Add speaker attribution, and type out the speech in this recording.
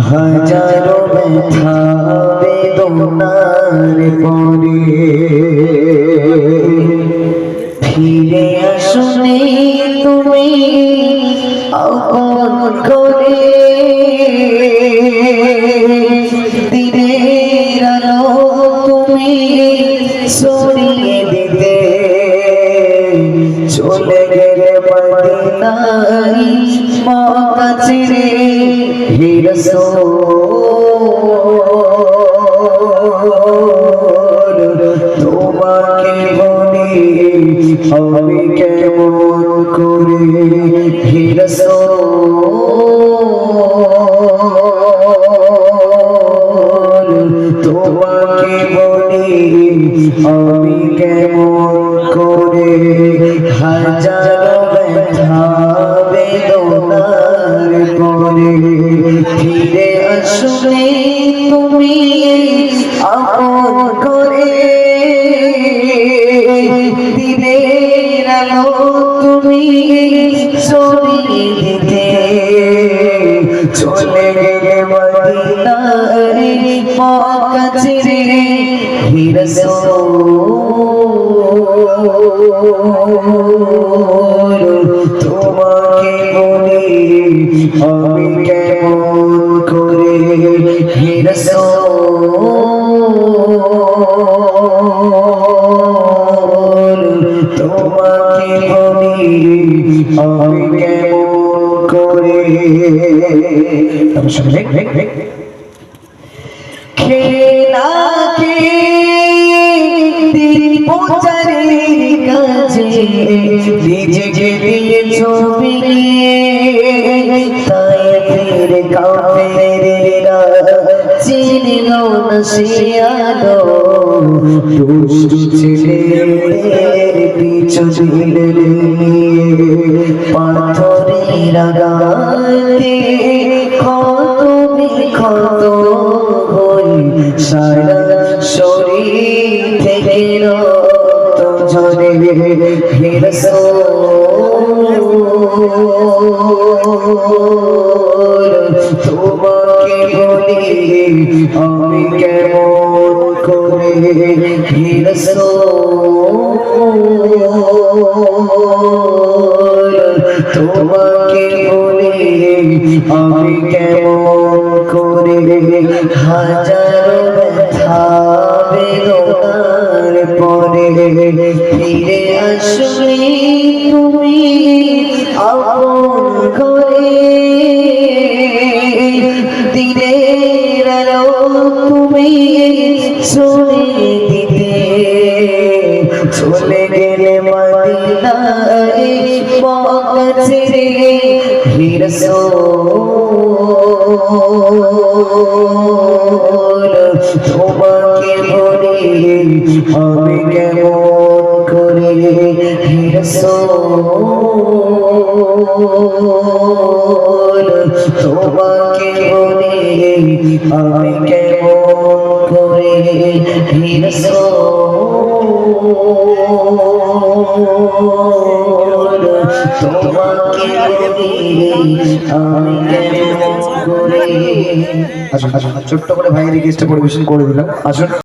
Speaker 1: হাজারো ব্যথা বেদনার পরে ফিরে আসুনি তুমি আপন করে। দিনের তুমি সরিয়ে দিতে চলে গেলে মদিনায় মক্কা ছেড়ে হে রাসূল, তোমাকে বলি, আমি কেমন করে হে রাসূল, তোমাকে বলি, আমি কেমন করে হাজার চলে গেলে মদিনায় মক্কা ছেড়ে হে রাসূল তোমাকে বলি, আমি কেমন করে হে রাসূল তোমাকে বলি, আমি কেমন করে। খেলা কে দিন পৌঁছানোর কাজে নিজেকে দিয়ে ছবি তাই ফির চিনিল দুষ্টু ছেলেদের গাইতে ক্ষত বিক্ষত হই, সারা শরীর থেকে রক্ত ঝরে তোমাকে বলি, আমি কেমন করে তোমাকে বলি হাজারো ব্যথা বেদনার পরে ফিরে আসলে তুমি আপন করে দিনের আলো তুমি শুনে দিতে। চলে গেলে মদিনায় ছেড়ে হে রাসূল তোমাকে বলি আমি কেমন করে তোমাকে বলি আমি কেমন করে তোমাকে বলি আমি আসুন আসুন ছোট্ট করে ভাইয়ের রিকোয়েস্টে পরিবেশন করে দিলাম। আসুন।